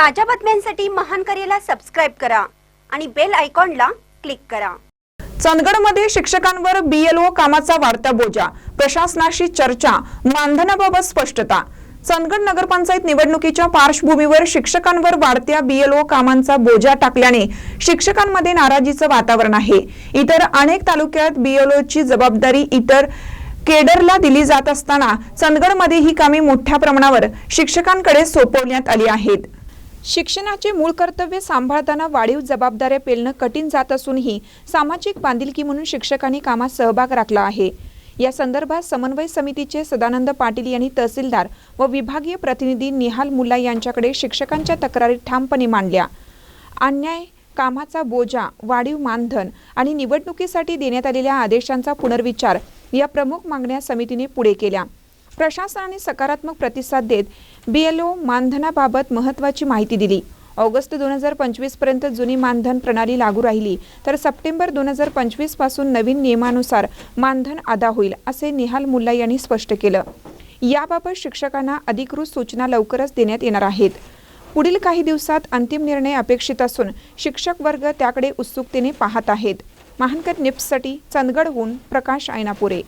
ताज्या बातम्यांसाठी महान करेला सबस्क्राईब करा आणि बेल आयकॉनला क्लिक करा. चंदगडमध्ये शिक्षकांवर बीएलओ कामाचा वाढता बोजा. प्रशासनाशी चर्चा मानधनाबाबत स्पष्टता. चंदगड नगरपंचायत निवडणुकीच्या पार्श्वभूमीवर शिक्षकांवर वाढत्या बीएलओ कामांचा बोजा टाकल्याने शिक्षकांमध्ये नाराजीचं वातावरण आहे. इतर अनेक तालुक्यात बीएलओची जबाबदारी इतर केडरला दिली जात असताना चंदगडमध्ये ही कामे मोठ्या प्रमाणावर शिक्षकांकडे सोपवण्यात आली आहेत. शिक्षणाचे मूळ कर्तव्य सांभाळताना वाढीव जबाबदाऱ्या पेलणं कठीण जात असूनही सामाजिक बांधिलकी म्हणून शिक्षकांनी कामात सहभाग राखला आहे. या संदर्भात समन्वय समितीचे सदानंद पाटील यांनी तहसीलदार व विभागीय प्रतिनिधी निहाल मुल्ला यांच्याकडे शिक्षकांच्या तक्रारी ठामपणे मांडल्या. अन्याय कामाचा बोजा वाढीव मानधन आणि निवडणुकीसाठी देण्यात आलेल्या आदेशांचा पुनर्विचार या प्रमुख मागण्या समितीने पुढे केल्या. प्रशासनाने सकारात्मक प्रतिसाद देत बीएलओ मानधनाबाबत महत्त्वाची माहिती दिली. ऑगस्ट दोन हजार पंचवीसपर्यंत जुनी मानधन प्रणाली लागू राहिली. तर सप्टेंबर दोन हजार पंचवीसपासून नवीन नियमानुसार मानधन अदा होईल असे निहाल मुल्ला यांनी स्पष्ट केलं. याबाबत शिक्षकांना अधिकृत सूचना लवकरच देण्यात येणार आहेत. पुढील काही दिवसात अंतिम निर्णय अपेक्षित असून शिक्षक वर्ग त्याकडे उत्सुकतेने पाहत आहेत. महानकर निप्ससाठी चंदगडहून प्रकाश ऐनापुरे